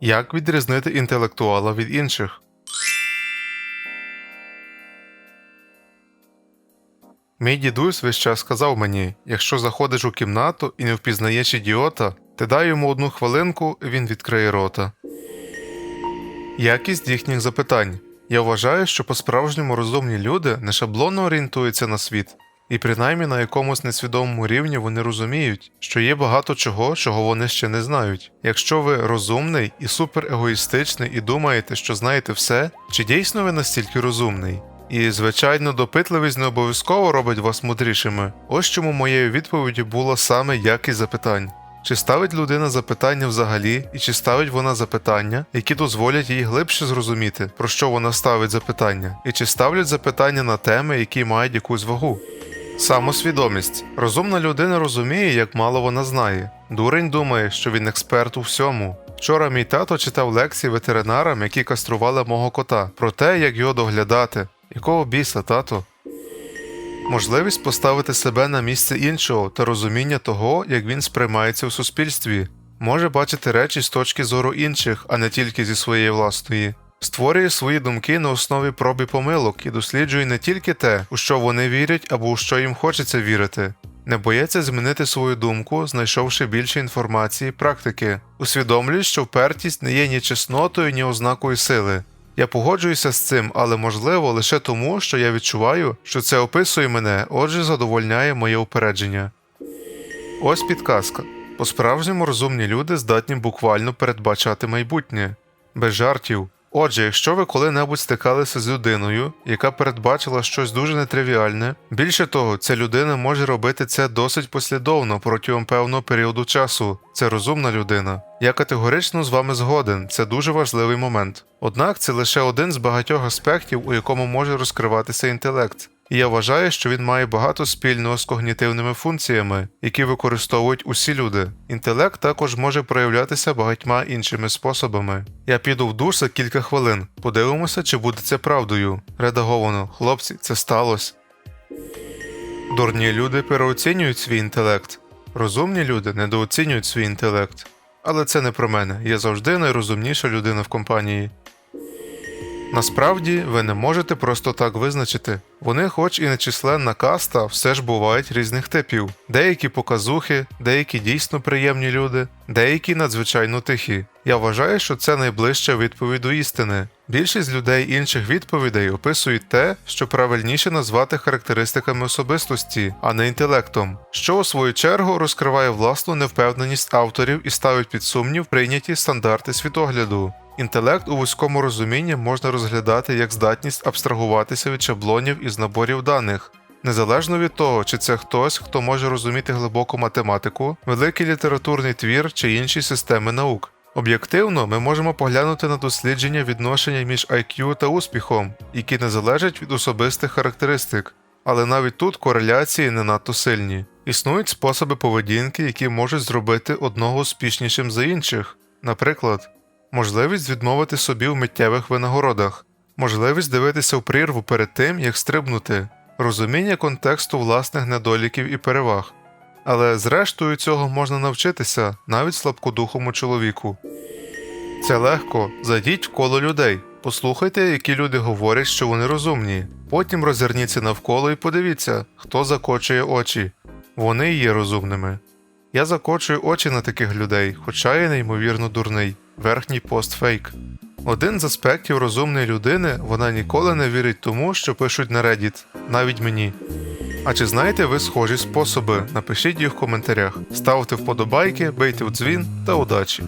Як відрізнити інтелектуала від інших? Мій дідусь весь час сказав мені: якщо заходиш у кімнату і не впізнаєш ідіота, ти дай йому одну хвилинку, і він відкриє рота. Якість їхніх запитань. Я вважаю, що по-справжньому розумні люди не шаблонно орієнтуються на світ, і принаймні на якомусь несвідомому рівні вони розуміють, що є багато чого, чого вони ще не знають. Якщо ви розумний і суперегоїстичний і думаєте, що знаєте все, чи дійсно ви настільки розумний? І, звичайно, допитливість не обов'язково робить вас мудрішими. Ось чому моєю відповіддю була саме якість запитань. Чи ставить людина запитання взагалі, і чи ставить вона запитання, які дозволять їй глибше зрозуміти, про що вона ставить запитання, і чи ставлять запитання на теми, які мають якусь вагу? Самосвідомість. Розумна людина розуміє, як мало вона знає. Дурень думає, що він експерт у всьому. Вчора мій тато читав лекції ветеринарам, які кастрували мого кота, про те, як його доглядати. Якого біса, тато? Можливість поставити себе на місце іншого та розуміння того, як він сприймається в суспільстві, може бачити речі з точки зору інших, а не тільки зі своєї власної. Створює свої думки на основі проб помилок і досліджує не тільки те, у що вони вірять або у що їм хочеться вірити. Не боїться змінити свою думку, знайшовши більше інформації, і практики, усвідомлює, що впертість не є ні чеснотою, ні ознакою сили. Я погоджуюся з цим, але можливо лише тому, що я відчуваю, що це описує мене, отже, задовольняє моє упередження. Ось підказка. По-справжньому розумні люди здатні буквально передбачати майбутнє, без жартів. Отже, якщо ви коли-небудь стикалися з людиною, яка передбачила щось дуже нетривіальне, більше того, ця людина може робити це досить послідовно протягом певного періоду часу. Це розумна людина. Я категорично з вами згоден, це дуже важливий момент. Однак це лише один з багатьох аспектів, у якому може розкриватися інтелект. І я вважаю, що він має багато спільного з когнітивними функціями, які використовують усі люди. Інтелект також може проявлятися багатьма іншими способами. Я піду в душ за кілька хвилин. Подивимося, чи буде це правдою. Редаговано, хлопці, це сталося. Дурні люди переоцінюють свій інтелект. Розумні люди недооцінюють свій інтелект. Але це не про мене. Я завжди найрозумніша людина в компанії. Насправді ви не можете просто так визначити. Вони, хоч і нечисленна каста, все ж бувають різних типів. Деякі показухи, деякі дійсно приємні люди, деякі надзвичайно тихі. Я вважаю, що це найближча відповідь до істини. Більшість людей інших відповідей описують те, що правильніше назвати характеристиками особистості, а не інтелектом, що у свою чергу розкриває власну невпевненість авторів і ставить під сумнів прийняті стандарти світогляду. Інтелект у вузькому розумінні можна розглядати як здатність абстрагуватися від шаблонів із наборів даних. Незалежно від того, чи це хтось, хто може розуміти глибоку математику, великий літературний твір чи інші системи наук. Об'єктивно, ми можемо поглянути на дослідження відношення між IQ та успіхом, які не залежать від особистих характеристик, але навіть тут кореляції не надто сильні. Існують способи поведінки, які можуть зробити одного успішнішим за інших. Наприклад, можливість відмовити собі в миттєвих винагородах, можливість дивитися в прірву перед тим, як стрибнути, розуміння контексту власних недоліків і переваг. Але зрештою цього можна навчитися навіть слабкодухому чоловіку. Це легко, зайдіть в коло людей, послухайте, які люди говорять, що вони розумні. Потім розверніться навколо і подивіться, хто закочує очі. Вони є розумними. Я закочую очі на таких людей, хоча я неймовірно дурний. Верхній пост фейк. Один з аспектів розумної людини вона ніколи не вірить тому, що пишуть на Reddit, навіть мені. А чи знаєте ви схожі способи? Напишіть їх в коментарях. Ставте вподобайки, бийте в дзвін та удачі!